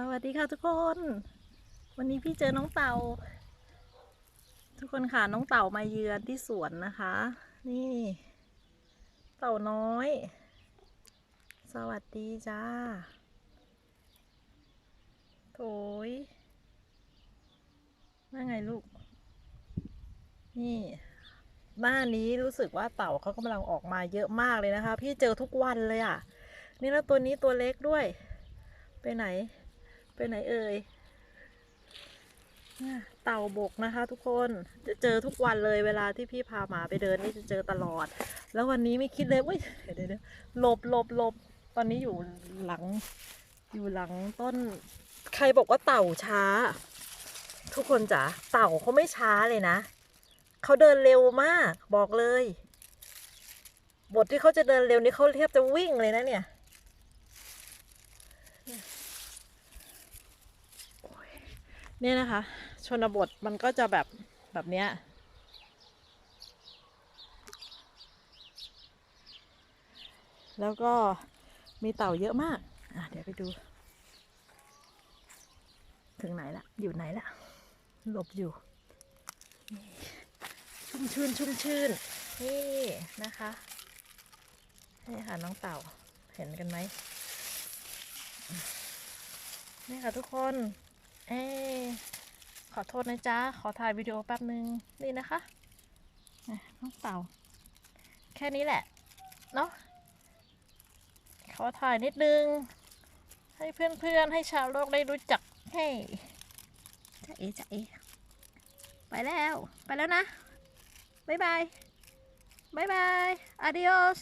สวัสดีค่ะทุกคน วันนี้พี่เจอน้องเต่า ทุกคนค่ะน้องเต่ามาเยือนที่สวนนะคะ นี่ เต่าน้อย สวัสดีจ้าโถยว่าไงลูก นี่บ้านนี้รู้สึกว่าเต่าเขากำลังออกมาเยอะมากเลยนะคะ พี่เจอทุกวันเลยอะ่ะ นี่แล้วตัวนี้ตัวเล็กด้วย ไปไหน ไปไหนเอ่ยเต่าบกนะคะ ทุกคนจะเจอทุกวันเลยเวลาที่พี่พาหมาไปเดินนี่จะเจอตลอด แล้ววันนี้ไม่คิดเลยเว้ยเดี๋ยวเดี๋ยวเดี๋ยวหลบหลบหลบตอนนี้อยู่หลัง อยู่หลังต้น ใครบอกว่าเต่าช้า ทุกคนจ๋าเต่าเขาไม่ช้าเลยนะเขาเดินเร็วมากบอกเลย บทที่เขาจะเดินเร็วนี่เขาเทียบจะวิ่งเลยนะเนี่ย เนี่ยนะคะ ชนบทมันก็จะแบบแบบเนี้ยแล้วก็มีเต่าเยอะมากอะเดี๋ยวไปดู ถึงไหนละ อยู่ไหนละ หลบอยู่ ชุ่มชื่นชุ่มชื่น นี่นะคะ นี่ค่ะน้องเต่า เห็นกันไหมนี่ค่ะทุกคน เอ๊ขอโทษนะจ๊ะ ขอถ่ายวิดีโอแป๊บนึง นี่นะคะน้องเต่า แค่นี้แหละ เนาะขอถ่ายนิดนึง ให้เพื่อนๆ ให้ชาวโลกได้รู้จัก เฮ้ยจ๊ะเอจ๊ะเอไปแล้ว ไปแล้วนะ บ๊ายบาย บ๊ายบาย adios